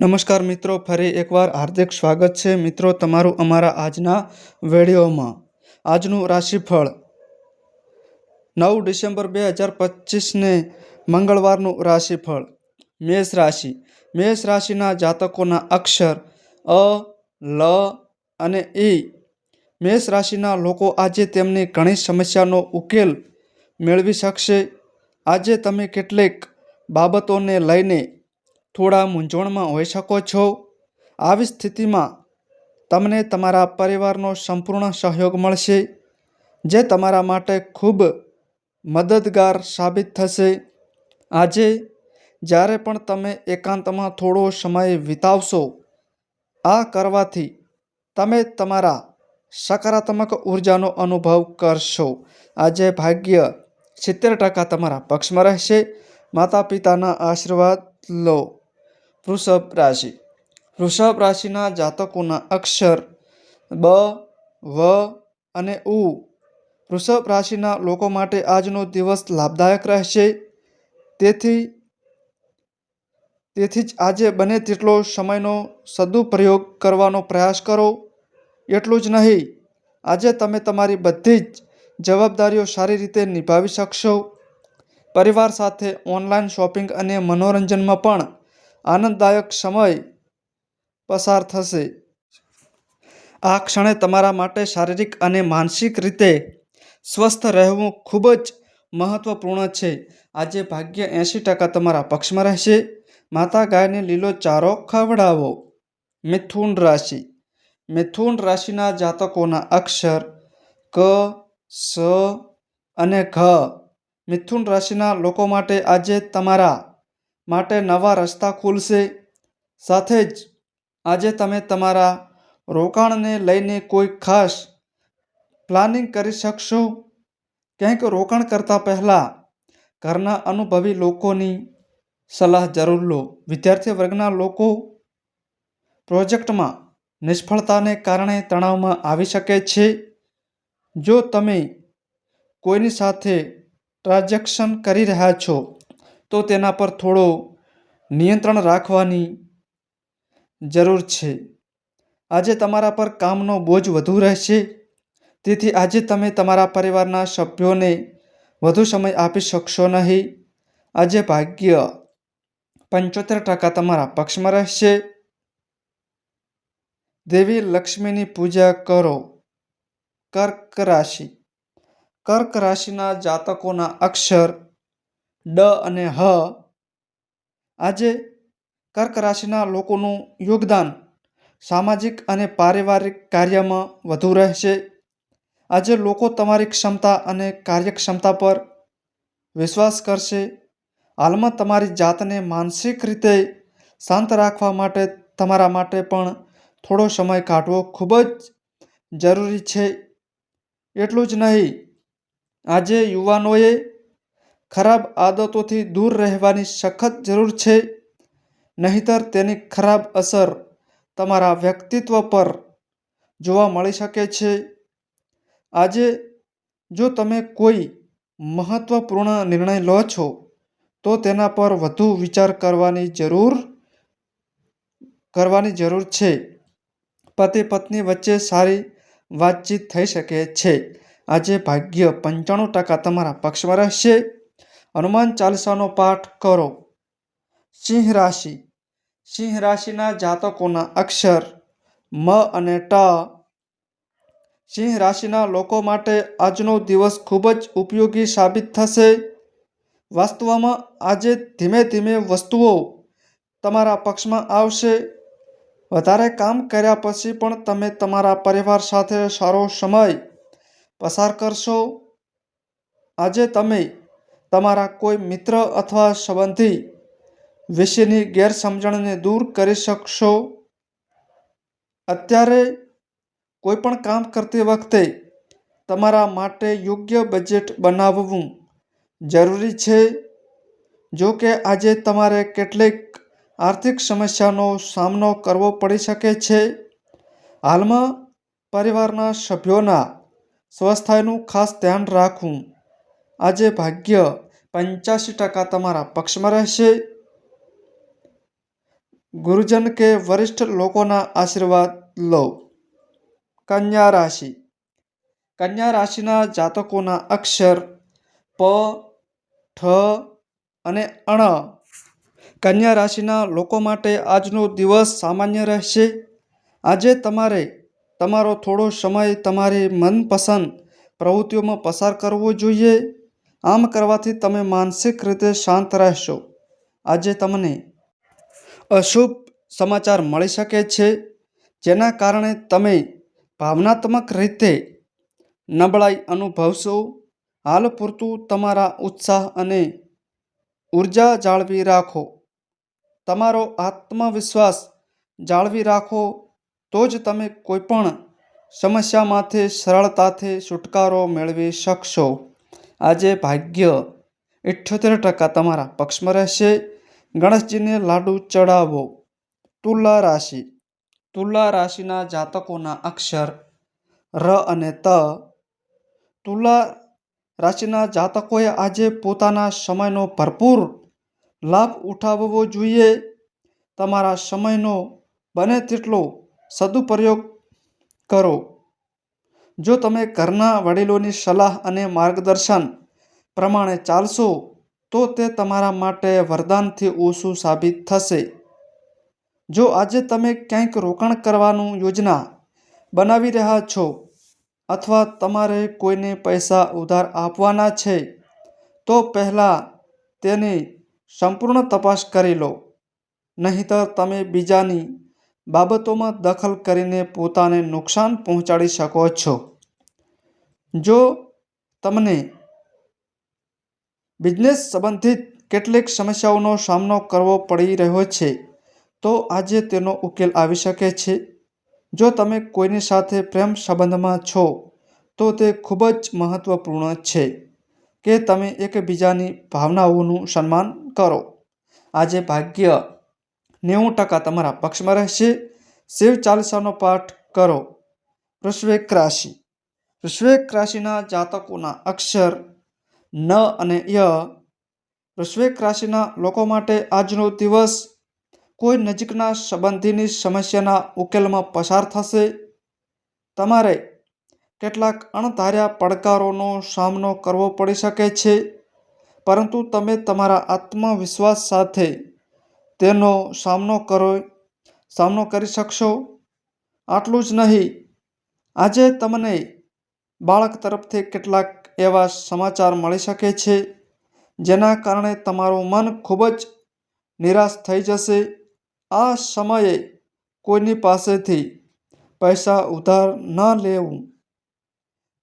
નમસ્કાર મિત્રો, ફરી એકવાર હાર્દિક સ્વાગત છે. મિત્રો, તમારું અમારા આજના વિડીયોમાં. આજનું રાશિફળ નવ ડિસેમ્બર બે હજાર પચીસને મંગળવારનું રાશિફળ. મેષ રાશિ. મેષ રાશિના જાતકોના અક્ષર અ, લ અને ઈ મેષ રાશિના લોકો આજે તેમની ઘણી સમસ્યાનો ઉકેલ મેળવી શકશે. આજે તમે કેટલીક બાબતોને લઈને થોડા મૂંઝવણમાં હોઈ શકો છો. આવી સ્થિતિમાં તમને તમારા પરિવારનો સંપૂર્ણ સહયોગ મળશે, જે તમારા માટે ખૂબ મદદગાર સાબિત થશે. આજે, જ્યારે પણ તમે એકાંતમાં થોડો સમય વિતાવશો, આ કરવાથી તમે તમારા સકારાત્મક ઉર્જાનો અનુભવ કરશો. આજે ભાગ્ય સિત્તેર ટકા તમારા પક્ષમાં રહેશે. માતા પિતાના આશીર્વાદ લો. વૃષભ રાશિ. વૃષભ રાશિના જાતકોના અક્ષર બ, વ અને ઉ. વૃષભ રાશિના લોકો માટે આજનો દિવસ લાભદાયક રહેશે. તેથી તેથી જ આજે બને તેટલો સમયનો સદુપયોગ કરવાનો પ્રયાસ કરો. એટલું જ નહીં, આજે તમે તમારી બધી જ જવાબદારીઓ સારી રીતે નિભાવી શકશો. પરિવાર સાથે ઓનલાઈન શોપિંગ અને મનોરંજનમાં પણ આનંદદાયક સમય પસાર થશે. આ ક્ષણે તમારા માટે શારીરિક અને માનસિક રીતે સ્વસ્થ રહેવું ખૂબ જ મહત્વપૂર્ણ છે. આજે ભાગ્ય એંશી ટકા તમારા પક્ષમાં રહેશે. માતા ગાયને લીલો ચારો ખવડાવો. મિથુન રાશિ. મિથુન રાશિના જાતકોના અક્ષર ક, સ અને ઘ. મિથુન રાશિના લોકો માટે આજે તમારા માટે નવા રસ્તા ખુલશે. સાથે જ આજે તમે તમારા રોકાણને લઈને કોઈ ખાસ પ્લાનિંગ કરી શકશો? ક્યાંક રોકાણ કરતાં પહેલાં ઘરના અનુભવી લોકોની સલાહ જરૂર લો. વિદ્યાર્થી વર્ગના લોકો પ્રોજેક્ટમાં નિષ્ફળતાને કારણે તણાવમાં આવી શકે છે. જો તમે કોઈની સાથે ટ્રાન્ઝેક્શન કરી રહ્યા છો તો તેના પર થોડો નિયંત્રણ રાખવાની જરૂર છે. આજે તમારા પર કામનો બોજ વધુ રહેશે. તેથી આજે તમે તમારા પરિવારના સભ્યોને વધુ સમય આપી શકશો નહીં. આજે ભાગ્ય પંચોતેર ટકા તમારા પક્ષમાં રહેશે. દેવી લક્ષ્મીની પૂજા કરો. કર્ક રાશિ. કર્ક રાશિના જાતકોના અક્ષર ડ અને હ. આજે કર્ક રાશિના લોકોનું યોગદાન સામાજિક અને પારિવારિક કાર્યમાં વધુ રહેશે. આજે લોકો તમારી ક્ષમતા અને કાર્યક્ષમતા પર વિશ્વાસ કરશે. હાલમાં તમારી જાતને માનસિક રીતે શાંત રાખવા માટે તમારા માટે પણ થોડો સમય કાઢવો ખૂબ જ જરૂરી છે. એટલું જ નહીં, આજે યુવાનોએ ખરાબ આદતોથી દૂર રહેવાની સખત જરૂર છે. નહીંતર તેની ખરાબ અસર તમારા વ્યક્તિત્વ પર જોવા મળી શકે છે. આજે જો તમે કોઈ મહત્વપૂર્ણ નિર્ણય લો છો, તો તેના પર વધુ વિચાર કરવાની જરૂર કરવાની જરૂર છે. પતિ પત્ની વચ્ચે સારી વાતચીત થઈ શકે છે. આજે ભાગ્ય પંચાણું ટકા તમારા પક્ષમાં રહેશે. હનુમાન ચાલીસાનો પાઠ કરો. સિંહ રાશિ. સિંહ રાશિના જાતકોના અક્ષર મ અને ટ. સિંહ રાશિના લોકો માટે આજનો દિવસ ખૂબ જ ઉપયોગી સાબિત થશે. વાસ્તવમાં આજે ધીમે ધીમે વસ્તુઓ તમારા પક્ષમાં આવશે. વધારે કામ કર્યા પછી પણ તમે તમારા પરિવાર સાથે સારો સમય પસાર કરશો. આજે તમે તમારા કોઈ મિત્ર અથવા સંબંધી વિશેની ગેરસમજણને દૂર કરી શકશો? અત્યારે કોઈ પણ કામ કરતી વખતે તમારા માટે યોગ્ય બજેટ બનાવવું જરૂરી છે. જો કે આજે તમારે કેટલીક આર્થિક સમસ્યાનો સામનો કરવો પડી શકે છે. હાલમાં પરિવારના સભ્યોના સ્વાસ્થ્યનું ખાસ ધ્યાન રાખવું આજે ભાગ્ય પંચ્યાસી ટકા તમારા પક્ષમાં રહેશે. ગુરુજન કે વરિષ્ઠ લોકોના આશીર્વાદ લો. કન્યા રાશિ. કન્યા રાશિના જાતકોના અક્ષર પ, ઠ અને અણ. કન્યા રાશિના લોકો માટે આજનો દિવસ સામાન્ય રહેશે. આજે તમારે તમારો થોડો સમય તમારી મનપસંદ પ્રવૃત્તિઓમાં પસાર કરવો જોઈએ. આમ કરવાથી તમે માનસિક રીતે શાંત રહેશો. આજે તમને અશુભ સમાચાર મળી શકે છે, જેના કારણે તમે ભાવનાત્મક રીતે નબળાઈ અનુભવશો. હાલ પૂરતું તમારા ઉત્સાહ અને ઊર્જા જાળવી રાખો. તમારો આત્મવિશ્વાસ જાળવી રાખો, તો જ તમે કોઈપણ સમસ્યામાંથી સરળતાથી છુટકારો મેળવી શકશો. આજે ભાગ્ય ઇઠ્યોતેર ટકા તમારા પક્ષમાં રહેશે. ગણેશજીને લાડુ ચડાવો. તુલા રાશિ. તુલા રાશિના જાતકોના અક્ષર ર અને ત. તુલા રાશિના જાતકોએ આજે પોતાના સમયનો ભરપૂર લાભ ઉઠાવવો જોઈએ. તમારા સમયનો બને તેટલો સદુપયોગ કરો. જો તમે ઘરના વડીલોની સલાહ અને માર્ગદર્શન પ્રમાણે ચાલશો, તો તે તમારા માટે વરદાનથી ઓછું સાબિત થશે. જો આજે તમે ક્યાંક રોકાણ કરવાનું યોજના બનાવી રહ્યા છો અથવા તમારે કોઈને પૈસા ઉધાર આપવાના છે, તો પહેલાં તેની સંપૂર્ણ તપાસ કરી લો. નહીંતર તમે બીજાની બાબતોમાં દખલ કરીને પોતાને નુકસાન પહોંચાડી શકો છો. જો તમને બિઝનેસ સંબંધિત કેટલીક સમસ્યાઓનો સામનો કરવો પડી રહ્યો છે, તો આજે તેનો ઉકેલ આવી શકે છે. જો તમે કોઈની સાથે પ્રેમ સંબંધમાં છો, તો તે ખૂબ જ મહત્વપૂર્ણ છે કે તમે એકબીજાની ભાવનાઓનું સન્માન કરો. આજે ભાગ્ય નેવું ટકા તમારા પક્ષમાં રહેશે. શિવ ચાલીસાનો પાઠ કરો. વૃશ્ચિક રાશિ. વૃશ્ચિક રાશિના જાતકોના અક્ષર ન અને ય. વૃશ્ચિક રાશિના લોકો માટે આજનો દિવસ કોઈ નજીકના સંબંધીની સમસ્યાના ઉકેલમાં પસાર થશે. તમારે કેટલાક અણધાર્યા પડકારોનો સામનો કરવો પડી શકે છે. પરંતુ તમે તમારા આત્મવિશ્વાસ સાથે તેનો સામનો કરો, સામનો કરી શકશો? આટલું જ નહીં. આજે તમને બાળક તરફથી કેટલાક એવા સમાચાર મળી શકે છે, જેના કારણે તમારું મન ખૂબ જ નિરાશ થઈ જશે. આ સમયે કોઈની પાસેથી પૈસા ઉધાર ન લેવું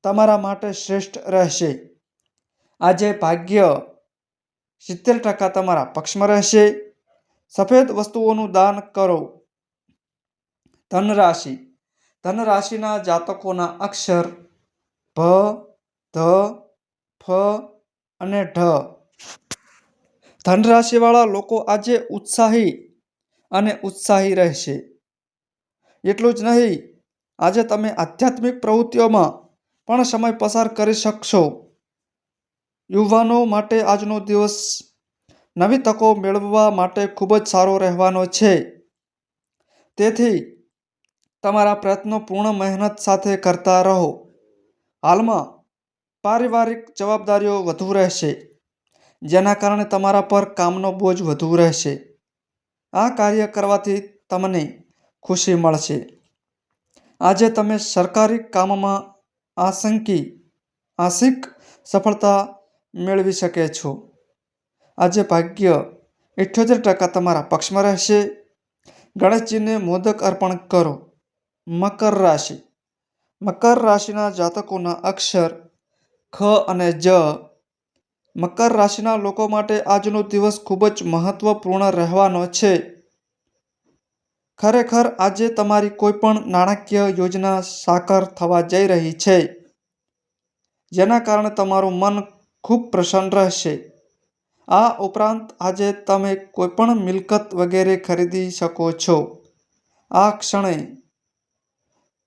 તમારા માટે શ્રેષ્ઠ રહેશે. આજે ભાગ્ય સિત્તેર ટકા તમારા પક્ષમાં રહેશે. સફેદ વસ્તુઓનું દાન કરો. ધન રાશિ ધન રાશિના જાતકોના અક્ષર ભ, ધ, ફ અને ઢ. ધન રાશિવાળા લોકો આજે ઉત્સાહી અને ઉત્સાહી રહેશે. એટલું જ નહીં, આજે તમે આધ્યાત્મિક પ્રવૃત્તિઓમાં પણ સમય પસાર કરી શકશો. યુવાનો માટે આજનો દિવસ નવી તકો મેળવવા માટે ખૂબ જ સારો રહેવાનો છે. તેથી, તમારા પ્રયત્નો પૂર્ણ મહેનત સાથે કરતા રહો. હાલમાં, પારિવારિક જવાબદારીઓ વધુ રહેશે, જેના કારણે તમારા પર કામનો બોજ વધુ રહેશે. આ કાર્ય કરવાથી તમને ખુશી મળશે. આજે તમે સરકારી કામમાં આશંકી, આંશિક સફળતા મેળવી શકે છો. આજે ભાગ્ય ઇઠ્યોતેર ટકા તમારા પક્ષમાં રહેશે. ગણેશજીને મોદક અર્પણ કરો. મકર રાશિ. મકર રાશિના જાતકોના અક્ષર ખ અને જ. મકર રાશિના લોકો માટે આજનો દિવસ ખૂબ જ મહત્વપૂર્ણ રહેવાનો છે. ખરેખર આજે તમારી કોઈપણ નાણાકીય યોજના સાકાર થવા જઈ રહી છે. જેના કારણે તમારું મન ખૂબ પ્રસન્ન રહેશે. આ ઉપરાંત આજે તમે કોઈપણ મિલકત વગેરે ખરીદી શકો છો. આ ક્ષણે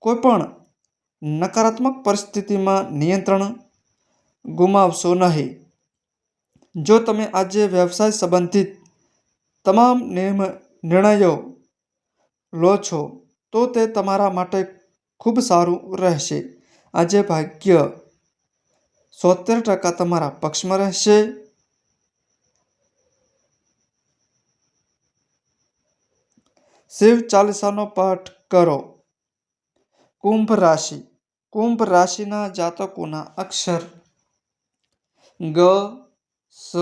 કોઈપણ નકારાત્મક પરિસ્થિતિમાં નિયંત્રણ ગુમાવશો નહીં. જો તમે આજે વ્યવસાય સંબંધિત તમામ નિર્ણયો લો છો, તો તે તમારા માટે ખૂબ સારું રહેશે. આજે ભાગ્ય સોતેર ટકા તમારા પક્ષમાં રહેશે. શિવ ચાલીસાનો પાઠ કરો. કુંભ રાશિ. કુંભ રાશિના જાતકોના અક્ષર. ગ, સ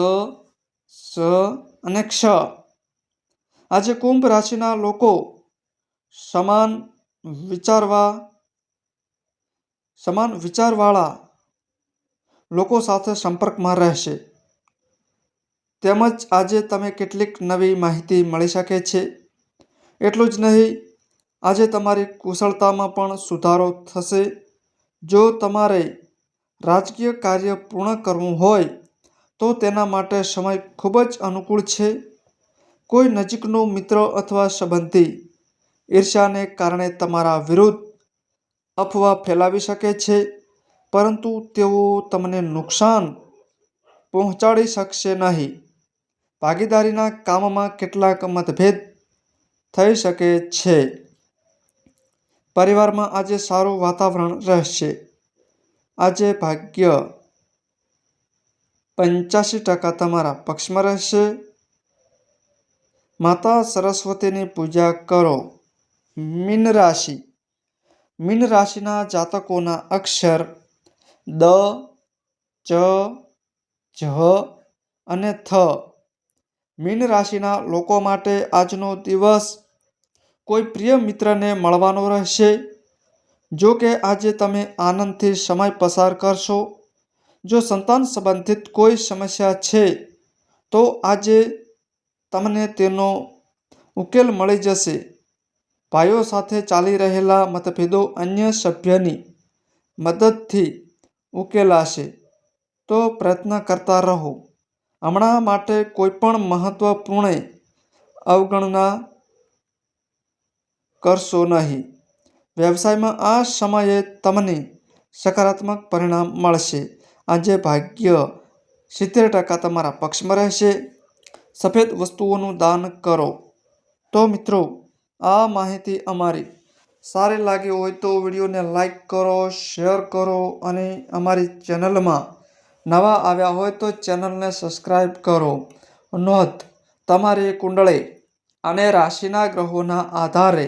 સ અને ક્ષ. આજે કુંભ રાશિના લોકો સમાન વિચારવા, સમાન વિચારવાળા લોકો સાથે સંપર્કમાં રહેશે. તેમજ આજે તમે કેટલીક નવી માહિતી મળી શકે છે. એટલું જ નહીં, આજે તમારી કુશળતામાં પણ સુધારો થશે. જો તમારે રાજકીય કાર્ય પૂર્ણ કરવું હોય, તો તેના માટે સમય ખૂબ જ અનુકૂળ છે. કોઈ નજીકનો મિત્ર અથવા સંબંધી ઈર્ષ્યાને કારણે તમારા વિરુદ્ધ અફવા ફેલાવી શકે છે, પરંતુ તેઓ તમને નુકસાન પહોંચાડી શકશે નહીં. ભાગીદારીના કામમાં કેટલાક મતભેદ થઈ શકે છે. પરિવારમાં આજે સારું વાતાવરણ રહેશે. આજે ભાગ્ય પંચ્યાસી ટકા તમારા પક્ષમાં રહેશે. માતા સરસ્વતીની પૂજા કરો. મીન રાશિ. મીન રાશિના જાતકોના અક્ષર દ, ચ, જ અને થ. મીન રાશિના લોકો માટે આજનો દિવસ કોઈ પ્રિય મિત્રને મળવાનો રહેશે? જો કે આજે તમે આનંદથી સમય પસાર કરશો. જો સંતાન સંબંધિત કોઈ સમસ્યા છે, તો આજે તમને તેનો ઉકેલ મળી જશે. ભાઈઓ સાથે ચાલી રહેલા મતભેદો અન્ય સભ્યની મદદથી ઉકેલાશે. તો પ્રયત્ન કરતા રહો. હમણાં માટે કોઈપણ મહત્ત્વપૂર્ણ અવગણના કરશો નહીં. વ્યવસાયમાં આ સમયે તમને સકારાત્મક પરિણામ મળશે. આજે ભાગ્ય સિત્તેર ટકા તમારા પક્ષમાં રહેશે. સફેદ વસ્તુઓનું દાન કરો. તો મિત્રો, આ માહિતી અમારી. સારી લાગી હોય તો વિડીયોને લાઈક કરો, શેર કરો અને અમારી ચેનલમાં નવા આવ્યા હોય તો ચેનલને સબસ્ક્રાઈબ કરો. નોંધ, તમારી કુંડળી અને રાશિના ગ્રહોના આધારે